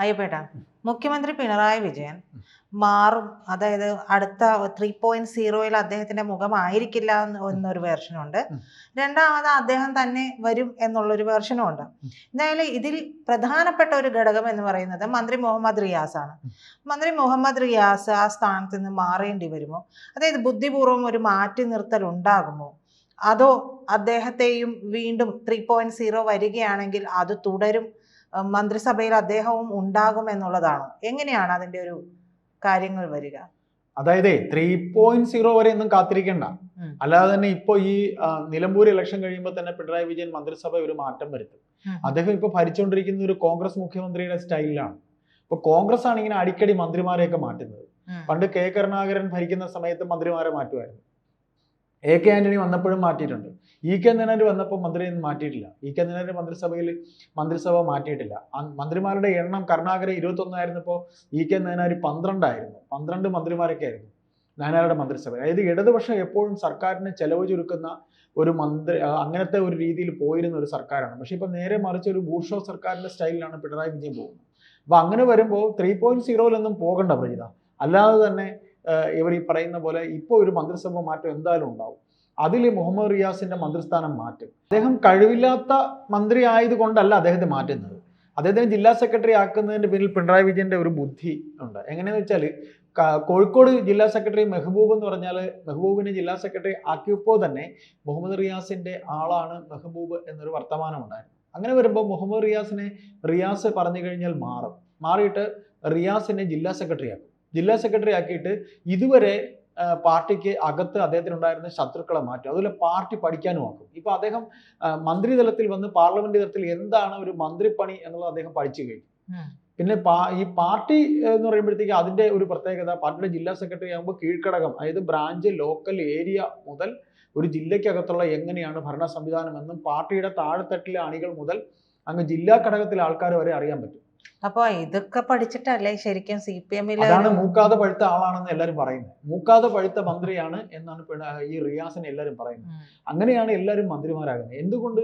അയ്യപ്പേട്ട മുഖ്യമന്ത്രി പിണറായി വിജയൻ മാറും. അതായത് അടുത്ത ത്രീ പോയിന്റ് സീറോയിൽ അദ്ദേഹത്തിന്റെ മുഖമായിരിക്കില്ല എന്ന് എന്നൊരു വേർഷനുണ്ട്. രണ്ടാമത് അദ്ദേഹം തന്നെ വരും എന്നുള്ളൊരു വേർഷനും ഉണ്ട്. എന്തായാലും ഇതിൽ പ്രധാനപ്പെട്ട ഒരു ഘടകം എന്ന് പറയുന്നത് മന്ത്രി മുഹമ്മദ് റിയാസ് ആണ്. മന്ത്രി മുഹമ്മദ് റിയാസ് ആ സ്ഥാനത്ത് നിന്ന് മാറേണ്ടി വരുമോ? അതായത് ബുദ്ധിപൂർവം ഒരു മാറ്റി നിർത്തൽ ഉണ്ടാകുമോ? അതോ അദ്ദേഹത്തെയും വീണ്ടും ത്രീ പോയിന്റ് സീറോ വരികയാണെങ്കിൽ അത് തുടരും? മന്ത്രിസഭയിൽ അദ്ദേഹവും ഉണ്ടാകും എന്നുള്ളതാണോ? എങ്ങനെയാണ് അതിന്റെ ഒരു കാര്യങ്ങൾ വരിക? അതായത് ത്രീ പോയിന്റ് സീറോ വരെ ഒന്നും കാത്തിരിക്കണ്ട. അല്ലാതെ തന്നെ ഇപ്പൊ ഈ നിലമ്പൂർ ഇലക്ഷൻ കഴിയുമ്പോൾ തന്നെ പിണറായി വിജയൻ മന്ത്രിസഭ ഒരു മാറ്റം വരുത്തും. അദ്ദേഹം ഇപ്പൊ ഭരിച്ചുകൊണ്ടിരിക്കുന്ന ഒരു കോൺഗ്രസ് മുഖ്യമന്ത്രിയുടെ സ്റ്റൈലിലാണ്. ഇപ്പൊ കോൺഗ്രസ് ആണ് ഇങ്ങനെ അടിക്കടി മന്ത്രിമാരെയൊക്കെ മാറ്റുന്നത്. പണ്ട് കെ കരുണാകരൻ ഭരിക്കുന്ന സമയത്ത് മന്ത്രിമാരെ മാറ്റുമായിരുന്നു. എ കെ ആന്റണി വന്നപ്പോഴും മാറ്റിയിട്ടുണ്ട്. ഇ കെ നയനാർ വന്നപ്പോൾ മന്ത്രിയെ മാറ്റിയിട്ടില്ല. ഇ കെ നയനാർ മന്ത്രിസഭയിൽ മന്ത്രിസഭ മാറ്റിയിട്ടില്ല. മന്ത്രിമാരുടെ എണ്ണം കരുണാകര ഇരുപത്തൊന്നായിരുന്നപ്പോൾ ഇ കെ നയനാർ പന്ത്രണ്ടായിരുന്നു. പന്ത്രണ്ട് മന്ത്രിമാരൊക്കെ ആയിരുന്നു നേനാരുടെ മന്ത്രിസഭ അതായത് ഇടതുപക്ഷം എപ്പോഴും സർക്കാരിന് ചെലവ് ചുരുക്കുന്ന ഒരു മന്ത്രി അങ്ങനത്തെ ഒരു രീതിയിൽ പോയിരുന്ന ഒരു സർക്കാരാണ്. പക്ഷെ ഇപ്പൊ നേരെ മറിച്ച് ഒരു ബൂർഷോ സർക്കാരിന്റെ സ്റ്റൈലിലാണ് പിണറായി വിജയൻ പോകുന്നത്. അപ്പൊ അങ്ങനെ വരുമ്പോൾ ത്രീ പോയിന്റ് സീറോയിലൊന്നും പോകണ്ട പ്രജിത. അല്ലാതെ തന്നെ ഇവർ ഈ പറയുന്ന പോലെ ഇപ്പോൾ ഒരു മന്ത്രിസഭ മാറ്റം എന്തായാലും ഉണ്ടാവും. അതിൽ മുഹമ്മദ് റിയാസിന്റെ മന്ത്രിസ്ഥാനം മാറ്റും. അദ്ദേഹം കഴിവില്ലാത്ത മന്ത്രി ആയതുകൊണ്ടല്ല അദ്ദേഹത്തെ മാറ്റുന്നത്. അദ്ദേഹത്തിന് ജില്ലാ സെക്രട്ടറി ആക്കുന്നതിന്റെ പിന്നിൽ പിണറായി വിജയന്റെ ഒരു ബുദ്ധി ഉണ്ട്. എങ്ങനെയെന്ന് വെച്ചാൽ കോഴിക്കോട് ജില്ലാ സെക്രട്ടറി മെഹബൂബ് എന്ന് പറഞ്ഞാൽ മെഹബൂബിനെ ജില്ലാ സെക്രട്ടറി ആക്കിയപ്പോൾ തന്നെ മുഹമ്മദ് റിയാസിന്റെ ആളാണ് മെഹബൂബ് എന്നൊരു വർത്തമാനം ഉണ്ടായിരുന്നു അങ്ങനെ വരുമ്പോൾ മുഹമ്മദ് റിയാസിനെ റിയാസ് പറഞ്ഞു കഴിഞ്ഞാൽ മാറും. മാറിയിട്ട് റിയാസിനെ ജില്ലാ സെക്രട്ടറി ആക്കും. ജില്ലാ സെക്രട്ടറി ആക്കിയിട്ട് ഇതുവരെ പാർട്ടിക്ക് അകത്ത് അദ്ദേഹത്തിനുണ്ടായിരുന്ന ശത്രുക്കളെ മാറ്റും. അതുപോലെ പാർട്ടി പഠിക്കാനും ആക്കും. ഇപ്പൊ അദ്ദേഹം മന്ത്രി മന്ത്രിതലത്തിൽ വന്ന് പാർലമെന്റ് തലത്തിൽ എന്താണ് ഒരു മന്ത്രിപ്പണി എന്നുള്ളത് അദ്ദേഹം പഠിച്ചു കഴിഞ്ഞു. പിന്നെ പാ- ഈ പാർട്ടി എന്ന് പറയുമ്പോഴത്തേക്ക് അതിന്റെ ഒരു പ്രത്യേകത പാർട്ടിയുടെ ജില്ലാ സെക്രട്ടറി ആകുമ്പോൾ കീഴ്ഘടകം അതായത് ബ്രാഞ്ച് ലോക്കൽ ഏരിയ മുതൽ ഒരു ജില്ലയ്ക്കകത്തുള്ള എങ്ങനെയാണ് ഭരണ സംവിധാനം എന്നും പാർട്ടിയുടെ താഴെത്തട്ടിലെ അണികൾ മുതൽ അങ്ങ് ജില്ലാ ഘടകത്തിലെ ആൾക്കാർ വരെ അറിയാൻ പറ്റും. അപ്പൊ ഇതൊക്കെ പഠിച്ചിട്ടല്ലേ ശരിക്കും സി പി എമ്മിൽ അതാണ് മൂക്കാതെ പഴുത്ത ആളാണെന്ന് എല്ലാരും പറയുന്നത്. മൂക്കാതെ പഴുത്ത മന്ത്രിയാണ് എന്നാണ് ഈ റിയാസിനെ എല്ലാരും പറയുന്നത്. അങ്ങനെയാണ് എല്ലാരും മന്ത്രിമാരാകുന്നത്. എന്തുകൊണ്ട്?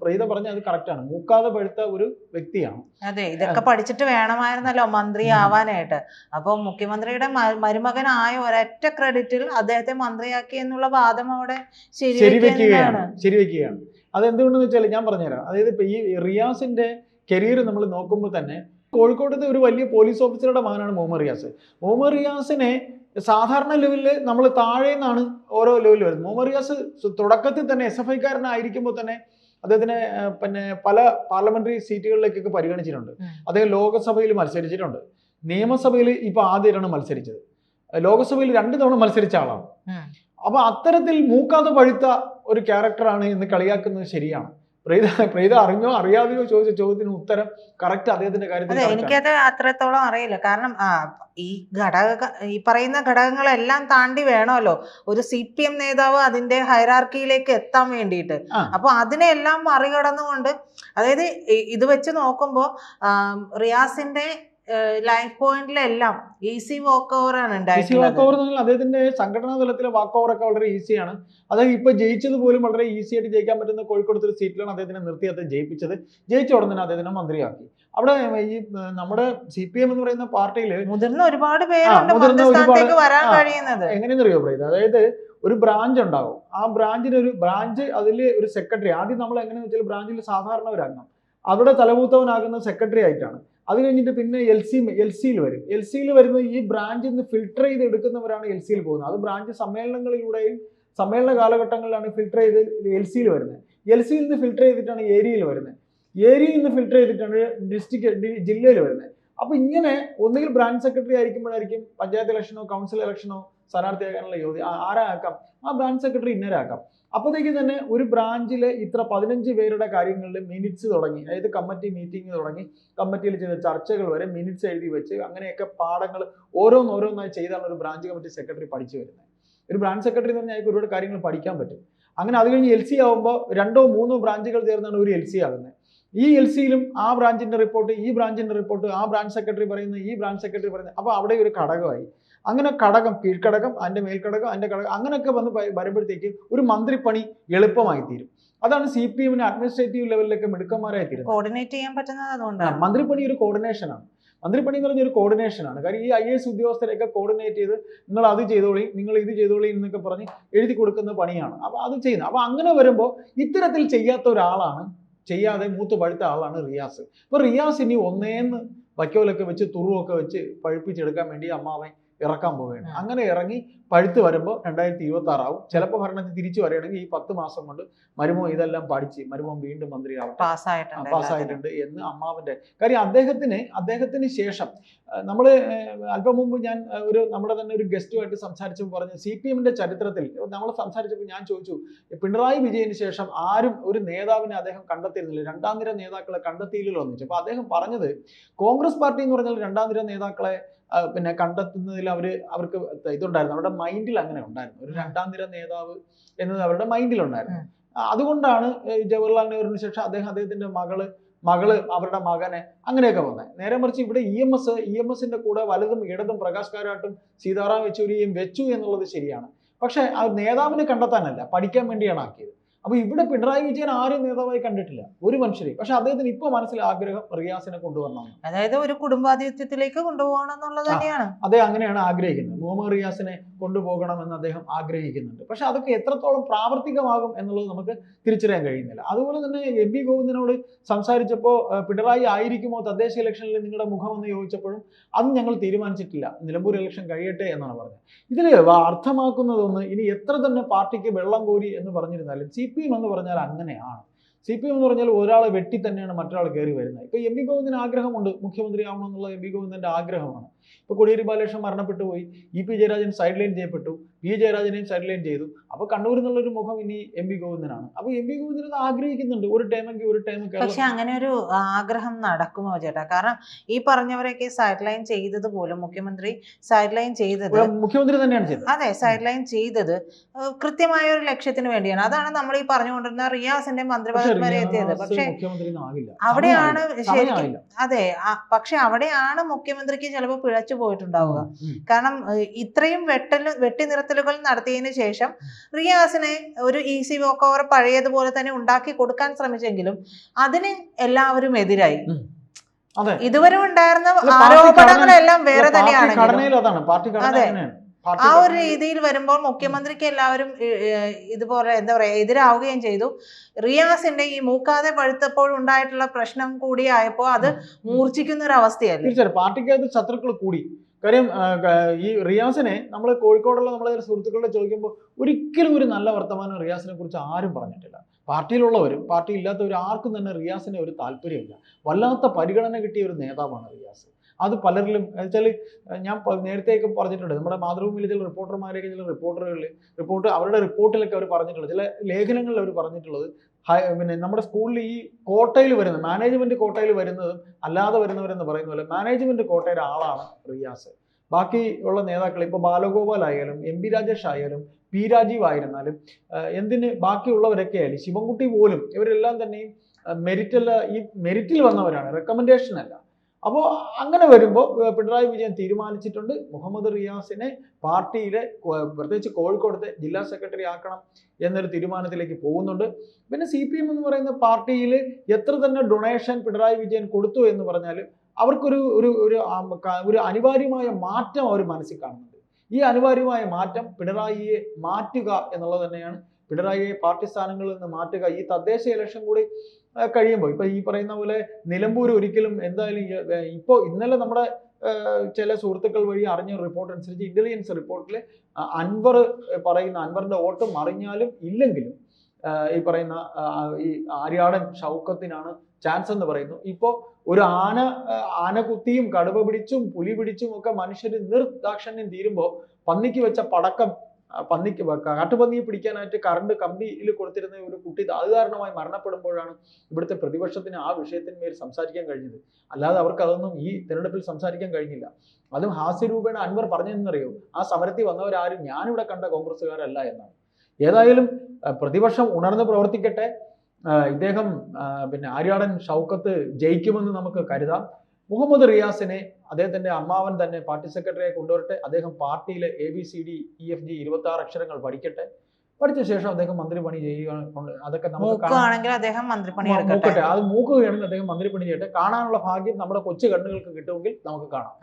പ്രീത പറഞ്ഞ അത് കറക്റ്റാണ് മൂക്കാതെ പഴുത്ത ഒരു വ്യക്തിയാണ്. അതെ ഇതൊക്കെ പഠിച്ചിട്ട് വേണമായിരുന്നല്ലോ മന്ത്രി ആവാനായിട്ട്. അപ്പൊ മുഖ്യമന്ത്രിയുടെ മരുമകനായ ഒരൊറ്റ ക്രെഡിറ്റിൽ അദ്ദേഹത്തെ മന്ത്രിയാക്കി എന്നുള്ള വാദം അവിടെ ശരിവെക്കുകയാണ്. ശരിവെക്കുകയാണ് ശരിവെക്കുകയാണ്. അത് എന്തുകൊണ്ടെന്ന് വെച്ചാൽ ഞാൻ പറഞ്ഞുതരാം. അതായത് ഇപ്പൊ ഈ റിയാസിന്റെ കരിയർ നമ്മൾ നോക്കുമ്പോൾ തന്നെ കോഴിക്കോട്ടത്തെ ഒരു വലിയ പോലീസ് ഓഫീസറുടെ മകനാണ് മുഹമ്മദ് റിയാസ്. മുഹമ്മദ് റിയാസിനെ സാധാരണ ലെവലിൽ നമ്മൾ താഴെ നിന്നാണ് ഓരോ ലെവലിൽ വരുന്നത്. മുഹമ്മദ് റിയാസ് തുടക്കത്തിൽ തന്നെ എസ് എഫ് ഐക്കാരനായിരിക്കുമ്പോൾ തന്നെ അദ്ദേഹത്തിനെ പിന്നെ പല പാർലമെന്ററി സീറ്റുകളിലേക്കൊക്കെ പരിഗണിച്ചിട്ടുണ്ട്. അദ്ദേഹം ലോകസഭയിൽ മത്സരിച്ചിട്ടുണ്ട്. നിയമസഭയിൽ ഇപ്പൊ ആദ്യമായിട്ടാണ് മത്സരിച്ചത്. ലോകസഭയിൽ രണ്ട് തവണ മത്സരിച്ച ആളാണ്. അപ്പൊ അത്തരത്തിൽ മൂക്കാതെ പഴുത്ത ഒരു ക്യാരക്ടറാണ് ഇന്ന് കളിയാക്കുന്നത് ശരിയാണ്. പ്രീത പ്രീത അറിഞ്ഞോ അറിയാതെയോ ചോദിച്ച ചോദ്യത്തിന് ഉത്തരം കറക്റ്റ് അദ്ദേഹത്തിന്റെ കാര്യത്തിൽ എനിക്കത് അത്രത്തോളം അറിയില്ല. കാരണം ആ ഈ ഘടക ഈ പറയുന്ന ഘടകങ്ങളെല്ലാം താണ്ടി വേണമല്ലോ. ഒരു സി പി എം നേതാവ് അതിന്റെ ഹൈറാർക്കിയിലേക്ക് എത്താൻ വേണ്ടിയിട്ട്. അപ്പൊ അതിനെല്ലാം മറികടന്നുകൊണ്ട് അതായത് ഇത് വെച്ച് നോക്കുമ്പോൾ റിയാസിന്റെ ലൈഫ് പോയിന്റിലെല്ലാം ഈസി വാക്ക് ഓവർ ആണ് ഈസി വാക്ക് ഓവർ എന്ന് പറഞ്ഞാൽ അദ്ദേഹത്തിന്റെ സംഘടനാ തലത്തിലെ വാക്ക് ഓവർ ഒക്കെ വളരെ ഈസിയാണ് അദ്ദേഹം ഇപ്പൊ ജയിച്ചത് പോലും വളരെ ഈസി ആയിട്ട് ജയിക്കാൻ പറ്റുന്ന കോഴിക്കോട് ഒരു സീറ്റിലാണ് അദ്ദേഹത്തിനെ നിർത്തി അദ്ദേഹം ജയിപ്പിച്ചത്. ജയിച്ച ഉടനെ തന്നെ അദ്ദേഹത്തിനെ മന്ത്രിയാക്കി. അവിടെ ഈ നമ്മുടെ സി പി എം എന്ന് പറയുന്ന പാർട്ടിയിൽ മുതിർന്ന ഒരുപാട് പേരുണ്ട് മുതിർന്ന ഒരുപാട്- വരാൻ കഴിയുന്നത് കഴിയുന്നത്. എങ്ങനെയെന്നറിയോ പറയുന്നത് അതായത് ഒരു ബ്രാഞ്ച് ഉണ്ടാവും. ആ ബ്രാഞ്ചിന് ഒരു ബ്രാഞ്ച് അതിൽ ഒരു സെക്രട്ടറി ആദ്യം നമ്മൾ എങ്ങനെയാണെന്ന് വെച്ചാൽ ബ്രാഞ്ചിൽ സാധാരണ ഒരു അംഗം അവിടെ തലമൂത്തവനാകുന്ന സെക്രട്ടറി ആയിട്ടാണ്. അത് കഴിഞ്ഞിട്ട് പിന്നെ എൽ സി എൽ സിയിൽ വരും. എൽ സിയിൽ വരുന്ന ഈ ബ്രാഞ്ചിൽ നിന്ന് ഫിൽട്ടർ ചെയ്ത് എടുക്കുന്നവരാണ് എൽ സിയിൽ പോകുന്നത്. അത് ബ്രാഞ്ച് സമ്മേളനങ്ങളിലൂടെയും സമ്മേളന കാലഘട്ടങ്ങളിലാണ് ഫിൽട്ടർ ചെയ്ത് എൽ സിയിൽ വരുന്നത്. എൽ സിയിൽ നിന്ന് ഫിൽട്ടർ ചെയ്തിട്ടാണ് ഏരിയയിൽ വരുന്നത്. ഏരിയയിൽ നിന്ന് ഫിൽട്ടർ ചെയ്തിട്ടാണ് ഡിസ്ട്രിക്ട് ജില്ലയിൽ വരുന്നത്. അപ്പൊ ഇങ്ങനെ ഒന്നുകിൽ ബ്രാഞ്ച് സെക്രട്ടറി ആയിരിക്കുമ്പോഴായിരിക്കും പഞ്ചായത്ത് ഇലക്ഷനോ കൗൺസിൽ ഇലക്ഷനോ സ്ഥാനാർത്ഥിയാകാനുള്ള യോഗ്യത. ആരാക്കാം ആ ബ്രാഞ്ച് സെക്രട്ടറി ഇന്നരാക്കാം അപ്പോഴത്തേക്ക് തന്നെ ഒരു ബ്രാഞ്ചിലെ ഇത്ര പതിനഞ്ച് പേരുടെ കാര്യങ്ങളിൽ മിനിറ്റ്സ് തുടങ്ങി അതായത് കമ്മിറ്റി മീറ്റിംഗ് തുടങ്ങി കമ്മിറ്റിയിൽ ചെയ്ത ചർച്ചകൾ വരെ മിനിറ്റ്സ് എഴുതി വെച്ച് അങ്ങനെയൊക്കെ പാഠങ്ങൾ ഓരോന്നോരോന്നായി ചെയ്താണ് ഒരു ബ്രാഞ്ച് കമ്മിറ്റി സെക്രട്ടറി പഠിച്ചു വരുന്നത്. ഒരു ബ്രാഞ്ച് സെക്രട്ടറി എന്ന് പറഞ്ഞാൽ ഒരുപാട് കാര്യങ്ങൾ പഠിക്കാൻ പറ്റും. അങ്ങനെ അത് കഴിഞ്ഞ് എൽ സി ആകുമ്പോൾ രണ്ടോ മൂന്നോ ബ്രാഞ്ചുകൾ ചേർന്നാണ് ഒരു എൽ സി ആകുന്നത്. ഈ എൽ സിയിലും ആ ബ്രാഞ്ചിന്റെ റിപ്പോർട്ട് ഈ ബ്രാഞ്ചിന്റെ റിപ്പോർട്ട് ആ ബ്രാഞ്ച് സെക്രട്ടറി പറയുന്നത് ഈ ബ്രാഞ്ച് സെക്രട്ടറി പറയുന്നത് അപ്പോൾ അവിടെ ഒരു ഘടകമായി. അങ്ങനെ ഘടകം കീഴ്ഘടകം അതിന്റെ മേൽഘടകം അതിന്റെ ഘടകം അങ്ങനെയൊക്കെ വന്ന് വരുമ്പോഴത്തേക്ക് ഒരു മന്ത്രിപ്പണി എളുപ്പമായി തീരും അതാണ് സി പി എമ്മിന് അഡ്മിനിസ്ട്രേറ്റീവ് ലെവലിലൊക്കെ മിടുക്കന്മാരായി തീരുന്നത് കോർഡിനേറ്റ് ചെയ്യാൻ പറ്റുന്നത് അതുകൊണ്ടാണ്. മന്ത്രിപ്പണി ഒരു കോർഡിനേഷനാണ്. മന്ത്രിപ്പണി എന്ന് പറഞ്ഞ ഒരു കോർഡിനേഷനാണ്. കാര്യം ഈ ഐ എസ് ഉദ്യോഗസ്ഥരെയൊക്കെ കോർഡിനേറ്റ് ചെയ്ത് നിങ്ങൾ അത് ചെയ്തോളി നിങ്ങൾ ഇത് ചെയ്തോളി എന്നൊക്കെ പറഞ്ഞ് എഴുതി കൊടുക്കുന്ന പണിയാണ്. അപ്പോൾ അത് ചെയ്യുന്നത്. അപ്പോൾ അങ്ങനെ വരുമ്പോൾ ഇത്തരത്തിൽ ചെയ്യാത്ത ഒരാളാണ് ചെയ്യാതെ മൂത്ത് പഴുത്ത ആളാണ് റിയാസ്. അപ്പോൾ റിയാസ് ഇനി ഒന്നേന്ന് വയ്ക്കോലൊക്കെ വെച്ച് തുറുവൊക്കെ വെച്ച് പഴുപ്പിച്ചെടുക്കാൻ വേണ്ടി അമ്മാവൻ ഇറക്കാൻ പോവുകയാണ്. അങ്ങനെ ഇറങ്ങി പഴുത്ത് വരുമ്പോൾ രണ്ടായിരത്തി ഇരുപത്തി ആറാവും ചിലപ്പോൾ ഭരണത്തിൽ തിരിച്ചു വരികയാണെങ്കിൽ ഈ പത്ത് മാസം കൊണ്ട് മരുമോ ഇതെല്ലാം പഠിച്ച് മരുമോ വീണ്ടും മന്ത്രിയാവും പാസ്സായിട്ടുണ്ട് എന്ന് അമ്മാവിന്റെ കാര്യം. അദ്ദേഹത്തിന് അദ്ദേഹത്തിന് ശേഷം നമ്മൾ അല്പം മുമ്പ് ഞാൻ ഒരു നമ്മുടെ തന്നെ ഒരു ഗസ്റ്റുമായിട്ട് സംസാരിച്ചപ്പോൾ പറഞ്ഞു സി പി എമ്മിന്റെ ചരിത്രത്തിൽ നമ്മൾ സംസാരിച്ചപ്പോൾ ഞാൻ ചോദിച്ചു പിണറായി വിജയന് ശേഷം ആരും ഒരു നേതാവിനെ അദ്ദേഹം കണ്ടെത്തിയിരുന്നില്ല. രണ്ടാം നിര നേതാക്കളെ കണ്ടെത്തിയില്ലല്ലോ എന്ന് ചോദിച്ചു. അപ്പോൾ അദ്ദേഹം പറഞ്ഞത് കോൺഗ്രസ് പാർട്ടി എന്ന് പറഞ്ഞാൽ രണ്ടാം നിര നേതാക്കളെ പിന്നെ കണ്ടെത്തുന്നതിൽ അവർ അവർക്ക് ഇതുണ്ടായിരുന്നു. അവരുടെ മൈൻഡിൽ അങ്ങനെ ഉണ്ടായിരുന്നു. ഒരു രണ്ടാം നിര നേതാവ് എന്നത് അവരുടെ മൈൻഡിലുണ്ടായിരുന്നു ഉണ്ടായിരുന്നു. അതുകൊണ്ടാണ് ജവഹർലാൽ നെഹ്റുവിന് ശേഷം അദ്ദേഹം അദ്ദേഹത്തിന്റെ മകൾ മകൾ അവരുടെ മകനെ അങ്ങനെയൊക്കെ വന്നത് നേരെ മറിച്ച് ഇവിടെ E M S E M എസിന്റെ കൂടെ വലുതും ഇടതും പ്രകാശ് കാരാട്ടും സീതാറാം യെച്ചൂരിയും വെച്ചു എന്നുള്ളത് ശരിയാണ്. പക്ഷെ ആ നേതാവിനെ കണ്ടെത്താനല്ല പഠിക്കാൻ വേണ്ടിയാണ് ആക്കിയത്. അപ്പൊ ഇവിടെ പിണറായി വിജയൻ ആരും നേതാവായി കണ്ടിട്ടില്ല. ഒരു മനുഷ്യരെ പക്ഷെ അദ്ദേഹത്തിന് ഇപ്പൊ മനസ്സിൽ ആഗ്രഹം റിയാസിനെ കൊണ്ടുവരണം അതായത് ഒരു കുടുംബാധിപത്യത്തിലേക്ക് കൊണ്ടുപോകണം എന്നുള്ളത് തന്നെയാണ്. അദ്ദേഹം അങ്ങനെയാണ് ആഗ്രഹിക്കുന്നത്. മുഹമ്മദ് റിയാസിനെ കൊണ്ടുപോകണം എന്ന് അദ്ദേഹം ആഗ്രഹിക്കുന്നുണ്ട്. പക്ഷെ അതൊക്കെ എത്രത്തോളം പ്രാവർത്തികമാകും എന്നുള്ളത് നമുക്ക് തിരിച്ചറിയാൻ കഴിയുന്നില്ല. അതുപോലെ തന്നെ എം പി ഗോവിന്ദനോട് സംസാരിച്ചപ്പോൾ പിണറായി ആയിരിക്കുമോ തദ്ദേശ ഇലക്ഷനിൽ നിങ്ങളുടെ മുഖം എന്ന് ചോദിച്ചപ്പോഴും അത് ഞങ്ങൾ തീരുമാനിച്ചിട്ടില്ല. നിലമ്പൂർ ഇലക്ഷൻ കഴിയട്ടെ എന്നാണ് പറഞ്ഞത്. ഇതിൽ അർത്ഥമാക്കുന്നതൊന്ന് ഇനി എത്ര തന്നെ പാർട്ടിക്ക് വെള്ളം കോരി എന്ന് പറഞ്ഞിരുന്നാലും സി പി എം എന്ന് പറഞ്ഞാൽ അങ്ങനെയാണ്. സി പി എം എന്ന് പറഞ്ഞാൽ ഒരാളെ വെട്ടി തന്നെയാണ് മറ്റൊരാൾ കയറി വരുന്നത്. ഇപ്പൊ എം പി ഗോവിന്ദന് ആഗ്രഹമുണ്ട്. മുഖ്യമന്ത്രി ആവണമെന്നുള്ള എം പി ഗോവിന്ദന്റെ ആഗ്രഹമാണ്. ഇപ്പൊ കോടിയേരി ബാലകൃഷ്ണൻ മരണപ്പെട്ടു പോയി. E P Jayarajan side line ചെയ്യപ്പെട്ടു. പി ജയരാജനെയും സൈഡ് ലൈൻ ചെയ്തു. അപ്പൊ കണ്ണൂരിൽ നിന്നുള്ള ഒരു മുഖം ഇനി എം പി ഗോവിന്ദനാണ്. അപ്പൊ എം പി ഗോവിന്ദൻ ആഗ്രഹിക്കുന്നുണ്ട്. ഒരു ടൈമെങ്കിൽ ഒരു ടൈം പക്ഷെ അങ്ങനെ ഒരു ആഗ്രഹം നടക്കുമോ ചേട്ടാ? കാരണം ഈ പറഞ്ഞവരെയൊക്കെ സൈഡ് ലൈൻ ചെയ്തത് പോലും മുഖ്യമന്ത്രി സൈഡ് ലൈൻ ചെയ്തത് മുഖ്യമന്ത്രി തന്നെയാണ് ചെയ്തത്. അതെ സൈഡ് ലൈൻ ചെയ്തത് കൃത്യമായ ഒരു ലക്ഷ്യത്തിന് വേണ്ടിയാണ്. അതാണ് നമ്മൾ ഈ പറഞ്ഞുകൊണ്ടിരുന്ന റിയാസിന്റെ മന്ത്രിപദം വരെ എത്തിയത്. പക്ഷേ അവിടെയാണ് ശരിക്കും അതെ പക്ഷെ അവിടെയാണ് മുഖ്യമന്ത്രിക്ക് ചിലപ്പോൾ പിഴച്ചു പോയിട്ടുണ്ടാവുക. കാരണം ഇത്രയും വെട്ടലും വെട്ടി നിർത്തലുകൾ നടത്തിയതിന് ശേഷം റിയാസിനെ ഒരു ഈസി വോക്ക് ഓവർ പഴയതുപോലെ തന്നെ ഉണ്ടാക്കി കൊടുക്കാൻ ശ്രമിച്ചെങ്കിലും അതിന് എല്ലാവരും എതിരായി. ഇതുവരെ ഉണ്ടായിരുന്ന ആരോപണങ്ങളെല്ലാം വേറെ തന്നെയാണ് അതെ. ആ ഒരു രീതിയിൽ വരുമ്പോൾ മുഖ്യമന്ത്രിക്ക് എല്ലാവരും ഇതുപോലെ എന്താ പറയാ എതിരാവുകയും ചെയ്തു. റിയാസിന്റെ ഈ മൂക്കാതെ പഴുത്തപ്പോൾ ഉണ്ടായിട്ടുള്ള പ്രശ്നം കൂടി ആയപ്പോൾ അത് മൂർച്ഛിക്കുന്ന ഒരു അവസ്ഥയല്ലേ തീർച്ചയായും പാർട്ടിക്കകത്ത് ശത്രുക്കൾ കൂടി. കാര്യം ഈ റിയാസിനെ നമ്മൾ കോഴിക്കോടുള്ള നമ്മളെ സുഹൃത്തുക്കളുടെ ചോദിക്കുമ്പോൾ ഒരിക്കലും ഒരു നല്ല വർത്തമാനം റിയാസിനെ കുറിച്ച് ആരും പറഞ്ഞിട്ടില്ല. പാർട്ടിയിലുള്ളവരും പാർട്ടി ഇല്ലാത്തവരും ആർക്കും തന്നെ റിയാസിനെ ഒരു താല്പര്യമില്ല. വല്ലാത്ത പരിഗണന കിട്ടിയ ഒരു നേതാവാണ് റിയാസ്. അത് പലരിലും വെച്ചാൽ ഞാൻ നേരത്തെയൊക്കെ പറഞ്ഞിട്ടുണ്ട്. നമ്മുടെ മാതൃഭൂമിയിലെ ചില റിപ്പോർട്ടർമാരെയൊക്കെ ചില റിപ്പോർട്ടറുകളിൽ റിപ്പോർട്ട് അവരുടെ റിപ്പോർട്ടിലൊക്കെ അവർ പറഞ്ഞിട്ടുള്ളത് ചില ലേഖനങ്ങളിൽ അവർ പറഞ്ഞിട്ടുള്ളത് പിന്നെ നമ്മുടെ സ്കൂളിൽ ഈ കോട്ടയിൽ വരുന്ന മാനേജ്മെന്റ് കോട്ടയിൽ വരുന്നതും അല്ലാതെ വരുന്നവരെന്ന് പറയുന്ന പോലെ മാനേജ്മെന്റ് കോട്ടയുടെ ആളാണ് റിയാസ്. ബാക്കി ഉള്ള നേതാക്കൾ ഇപ്പോൾ ബാലഗോപാൽ ആയാലും എം പി രാജേഷ് ആയാലും പി രാജീവ് ആയിരുന്നാലും എന്തിന് ബാക്കിയുള്ളവരൊക്കെ ആയാലും ശിവൻകുട്ടി പോലും ഇവരെല്ലാം തന്നെയും മെരിറ്റല്ല ഈ മെറിറ്റിൽ വന്നവരാണ്. റെക്കമെൻഡേഷൻ അല്ല അപ്പോൾ അങ്ങനെ വരുമ്പോൾ പിണറായി വിജയൻ തീരുമാനിച്ചിട്ടുണ്ട്. മുഹമ്മദ് റിയാസിനെ പാർട്ടിയിലെ പ്രത്യേകിച്ച് കോഴിക്കോടത്തെ ജില്ലാ സെക്രട്ടറി ആക്കണം എന്നൊരു തീരുമാനത്തിലേക്ക് പോകുന്നുണ്ട്. പിന്നെ സി പി എം എന്ന് പറയുന്ന പാർട്ടിയിൽ എത്ര തന്നെ ഡൊണേഷൻ പിണറായി വിജയൻ കൊടുത്തു എന്ന് പറഞ്ഞാൽ അവർക്കൊരു ഒരു ഒരു ഒരു അനിവാര്യമായ മാറ്റം അവർ മനസ്സിൽ കാണുന്നുണ്ട്. ഈ അനിവാര്യമായ മാറ്റം പിണറായിയെ മാറ്റുക എന്നുള്ളത് തന്നെയാണ്. പിണറായിയെ പാർട്ടി സ്ഥാനങ്ങളിൽ നിന്ന് മാറ്റുക. ഈ തദ്ദേശ ഇലക്ഷൻ കൂടി കഴിയുമ്പോൾ ഇപ്പൊ ഈ പറയുന്ന പോലെ നിലമ്പൂർ ഒരിക്കലും എന്തായാലും ഇപ്പോ ഇന്നലെ നമ്മുടെ ചില സുഹൃത്തുക്കൾ വഴി അറിഞ്ഞ റിപ്പോർട്ട് അനുസരിച്ച് ഇന്റലിജൻസ് റിപ്പോർട്ടിൽ അൻവർ പറയുന്ന അൻവറിന്റെ വോട്ട് മറിഞ്ഞാലും ഇല്ലെങ്കിലും ഈ പറയുന്ന ഈ ആര്യാടൻ ഷൗക്കത്തിനാണ് ചാൻസ് എന്ന് പറയുന്നു. ഇപ്പോ ഒരു ആന ആനകുത്തിയും ആന കുത്തിയും കടുവ പിടിച്ചും പുലി പിടിച്ചും ഒക്കെ മനുഷ്യർ നിർദാക്ഷണ്യം തീരുമ്പോൾ പന്നിക്ക് വെച്ച പടക്കം പന്നിക്ക് കാട്ടുപന്നിയെ പിടിക്കാനായിട്ട് കറണ്ട് കമ്പിയിൽ കൊടുത്തിരുന്ന ഒരു കുട്ടി അത് കാരണമായി മരണപ്പെടുമ്പോഴാണ് ഇവിടുത്തെ പ്രതിപക്ഷത്തിന് ആ വിഷയത്തിന്മേൽ സംസാരിക്കാൻ കഴിഞ്ഞത്. അല്ലാതെ അവർക്ക് അതൊന്നും ഈ തിരഞ്ഞെടുപ്പിൽ സംസാരിക്കാൻ കഴിഞ്ഞില്ല. അതും ഹാസ്യരൂപേണ അൻവർ പറഞ്ഞെന്നറിയോ ആ സമരത്തിൽ വന്നവരാരും ഞാനിവിടെ കണ്ട കോൺഗ്രസ്സുകാരല്ല എന്നാണ്. ഏതായാലും പ്രതിപക്ഷം ഉണർന്ന് പ്രവർത്തിക്കട്ടെ. ഇദ്ദേഹം പിന്നെ ആര്യാടൻ ഷൗക്കത്ത് ജയിക്കുമെന്ന് നമുക്ക് കരുതാം. മുഹമ്മദ് റിയാസിനെ അദ്ദേഹത്തിന്റെ അമ്മാവൻ തന്നെ പാർട്ടി സെക്രട്ടറിയെ കൊണ്ടുവരട്ടെ. അദ്ദേഹം പാർട്ടിയിലെ A B C D E F G ഇരുപത്തി ആറ് അക്ഷരങ്ങൾ പഠിക്കട്ടെ. പഠിച്ച ശേഷം അദ്ദേഹം മന്ത്രി പണി ചെയ്യുക അതൊക്കെ നമുക്ക് അദ്ദേഹം മന്ത്രിപ്പണി അത് മൂക്കുകയാണെങ്കിൽ അദ്ദേഹം മന്ത്രിപ്പണി ചെയ്യട്ടെ. കാണാനുള്ള ഭാഗ്യം നമ്മുടെ കൊച്ചു കണ്ണുകൾക്ക് കിട്ടുമെങ്കിൽ നമുക്ക് കാണാം.